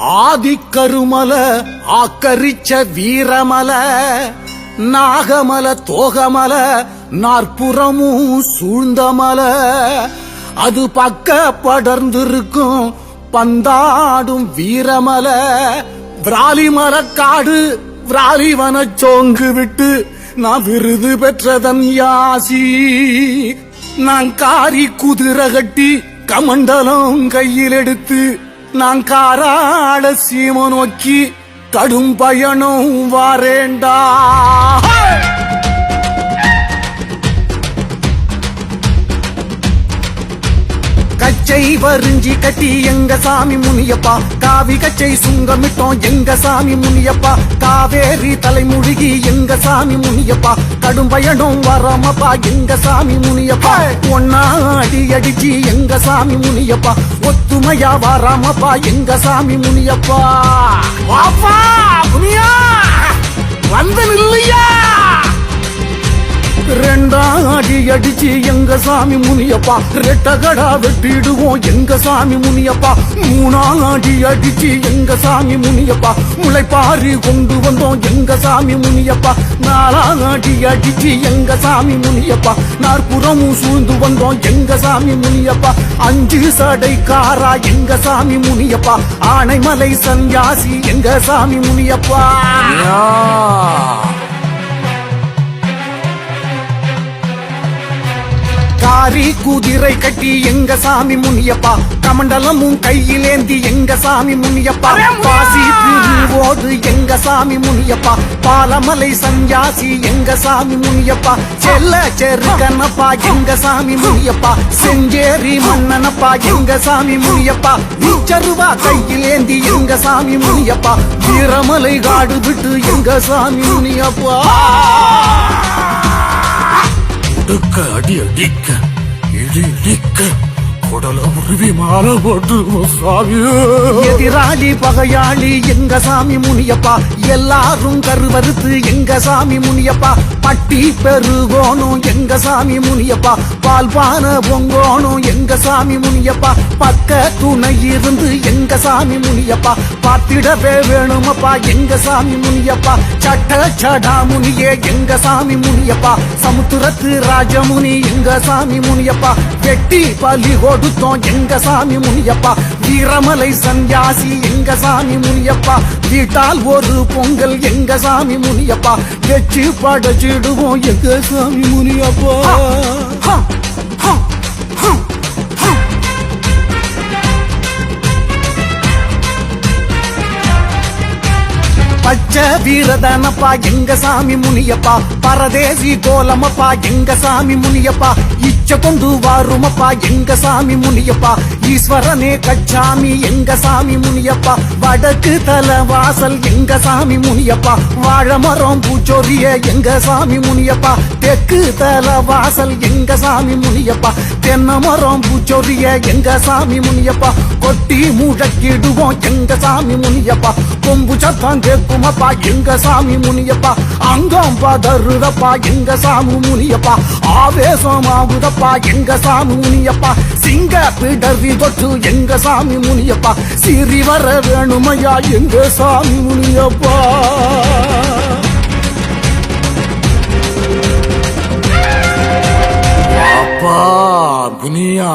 ஆதிக்கருமல ஆக்கரிச்ச வீரமல நாகமல தோகமல நாற்புறமும் சூழ்ந்தமல அது பக்க படர்ந்திருக்கும் பந்தாடும் வீரமல. விராலிமல காடு விராலிவன சோங்கு விட்டு நான் விருது பெற்றதன் யாசி. நான் காரி குதிரை கட்டி கமண்டலம் கையில் எடுத்து நான் காராட சீம நோக்கி கடும் பயணம் வாரேண்டா. கச்சை வரிஞ்சி கட்டி எங்க சாமி முனியப்பா. காவி கச்சை சுங்கமிட்டோம் எங்க சாமி முனியப்பா. காவேரி தலைமுழுகி எங்க சாமி முனியப்பா. கடும் பயணம் வராமப்பா எங்க சாமி முனியப்பா. ஒன்னா அடி அடிச்சு எங்க சாமி முனியப்பா. ஒத்துமையா வராமப்பா எங்க சாமி முனியப்பா. வாப்பா! அடிச்சு எங்க சாமி முனியப்பா. ரெட்டகடா வெட்டிடுவோம் எங்க சாமி முனியப்பா. மூணாம் அடி அடிச்சு எங்க சாமி முனியப்பா. முளைப்பாரி கொண்டு வந்தோம் எங்க சாமி முனியப்பா. நாலாம் அடி அடிச்சு எங்க சாமி முனியப்பா. நாற்புறமும் சூழ்ந்து வந்தோம் எங்க சாமி முனியப்பா. அஞ்சு சடைக்காரா எங்க சாமி முனியப்பா. ஆனைமலை சன்யாசி எங்க சாமி முனியப்பா. காரி குதிரை கட்டி எங்க சாமி முனியப்பா? கமண்டலமும் கையிலேந்தி எங்க சாமி முனியப்பா? பாசி திருவோடு எங்க சாமி முனியப்பா? பாலமலை சன்யாசி எங்க சாமி முனியப்பா? செல்ல செருக்கனப்பா எங்க சாமி முனியப்பா? செஞ்சேரி மன்னனப்பா எங்க சாமி முனியப்பா? வீச்சருவா கையிலேந்தி எங்க சாமி முனியப்பா? வீரமலை காடு விட்டு எங்க சாமி முனியப்பா? அடி அடிக்க. Lick. இடிக்க உருவி மாலை போட்டு சாமி எதிராளி பகையாளி எங்க சாமி முனியப்பா? எல்லாரும் கருவறுத்து எங்க சாமி முனியப்பா? பட்டி பெருகோணும் எங்க சாமி முனியப்பா? பால்பான பொங்கோணும் எங்க சாமி முனியப்பா? பக்க துணை இருந்து எங்க சாமி முனியப்பா? பார்த்திடவே வேணுமப்பா எங்க சாமி முனியப்பா? சட்ட சடா முனியே எங்க சாமி முனியப்பா? சமுத்திரத்து ராஜமுனி எங்க சாமி முனியப்பா? வெட்டி பலி கொடுத்தோம் எங்க சாமி முனியப்பா. வீரமலை சன்யாசி எங்க சாமி முனியப்பா. வீட்டால் ஒரு பொங்கல் எங்க சாமி முனியப்பா. வெச்சு படைச்சிடுவோம் எங்க சாமி முனியப்பா வீரதனப்பா எங்க சாமி முனியப்பா. பரதேசி கோலமப்பா எங்க சாமி முனியப்பா. இச்ச கொண்டு வாருமப்பா எங்க சாமி முனியப்பா. ஈஸ்வரனே கச்சாமி எங்க சாமி முனியப்பா. வடக்கு தல வாசல் எங்க சாமி முனியப்பா. வாழமரம் பூச்சோரிய எங்க சாமி முனியப்பா. தெற்கு தல வாசல் எங்க சாமி முனியப்பா. தென்னமரம் பூச்சோரிய எங்க சாமி முனியப்பா. கொட்டி முழக்கிடுவோம் எங்க சாமி முனியப்பா. கொம்பு சத்தம் கேட்குமப்பா எங்க சாமி முனியப்பா அங்கம்பா தருதப்பா எங்க சாமி முனியப்பா ஆவேசமாகுதப்பா எங்க சாமி முனியப்பா சிங்க பிடர்வி தொட்டு எங்க சாமி முனியப்பா சிறி வர வேணுமையா எங்க சாமி முனியப்பா? அப்பா குனியா